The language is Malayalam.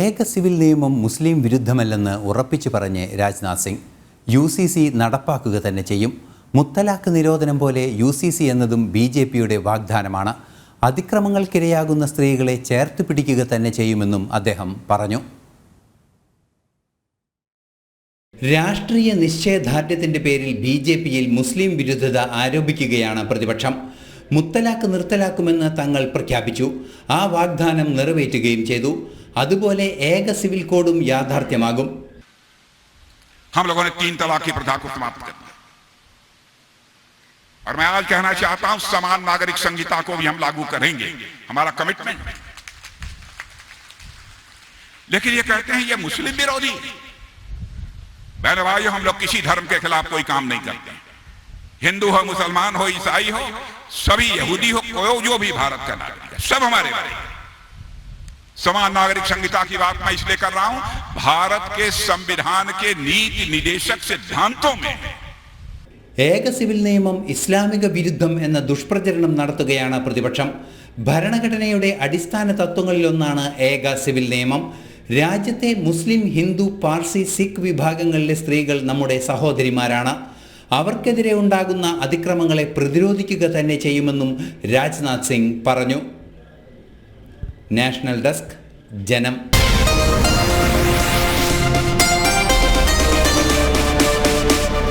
ഏക സിവിൽ നിയമം മുസ്ലിം വിരുദ്ധമല്ലെന്ന് ഉറപ്പിച്ചു പറഞ്ഞ് Rajnath Singh. U C C നടപ്പാക്കുക തന്നെ ചെയ്യും. മുത്തലാഖ് നിരോധനം പോലെ യു സി സി എന്നതും ബി ജെ പിയുടെ വാഗ്ദാനമാണ്. അതിക്രമങ്ങൾക്കിരയാകുന്ന സ്ത്രീകളെ ചേർത്ത് പിടിക്കുക തന്നെ ചെയ്യുമെന്നും അദ്ദേഹം പറഞ്ഞു. രാഷ്ട്രീയ നിശ്ചയദാർഢ്യത്തിന്റെ പേരിൽ ബി ജെ പിയിൽ മുസ്ലിം വിരുദ്ധത ആരോപിക്കുകയാണ് പ്രതിപക്ഷം. മുത്തലാഖ് നിർത്തലാക്കുമെന്ന് തങ്ങൾ പ്രഖ്യാപിച്ചു. ആ വാഗ്ദാനം നിറവേറ്റുകയും ചെയ്തു. അതുപോലെ ഏക സിവിൽ കോഡും യാഥാർത്ഥ്യമാകും हम लोगों ने तीन तलाक की प्रथा को समाप्त कर दिया और मैं आज कहना चाहता हूं समान नागरिक संहिता को भी हम लागू करेंगे हमारा कमिटमेंट है लेकिन ये कहते हैं ये मुस्लिम विरोधी बहन भाइयों हम लोग किसी धर्म के खिलाफ कोई काम नहीं करते हिंदू हो मुसलमान हो ईसाई हो सभी यहूदी हो कोई जो भी भारत का नागरिक है सब हमारे भाई हैं। समान नागरिक संहिता की बात मैं इसलिए कर रहा हूं भारत के संविधान के नीति निदेशक सिद्धांतों में ഏക സിവിൽ നിയമം ഇസ്ലാമിക വിരുദ്ധം എന്ന ദുഷ്പ്രചരണം നടത്തുകയാണ് പ്രതിപക്ഷം ഭരണഘടനയുടെ അടിസ്ഥാന തത്വങ്ങളിലൊന്നാണ് ഏക സിവിൽ നിയമം രാജ്യത്തെ മുസ്ലിം ഹിന്ദു പാർസി സിഖ് വിഭാഗങ്ങളിലെ സ്ത്രീകൾ നമ്മുടെ സഹോദരിമാരാണ് അവർക്കെതിരെ ഉണ്ടാകുന്ന അതിക്രമങ്ങളെ പ്രതിരോധിക്കുക തന്നെ ചെയ്യുമെന്നും രാജ്നാഥ് സിംഗ് പറഞ്ഞു നാഷണൽ ഡെസ്ക് ജനം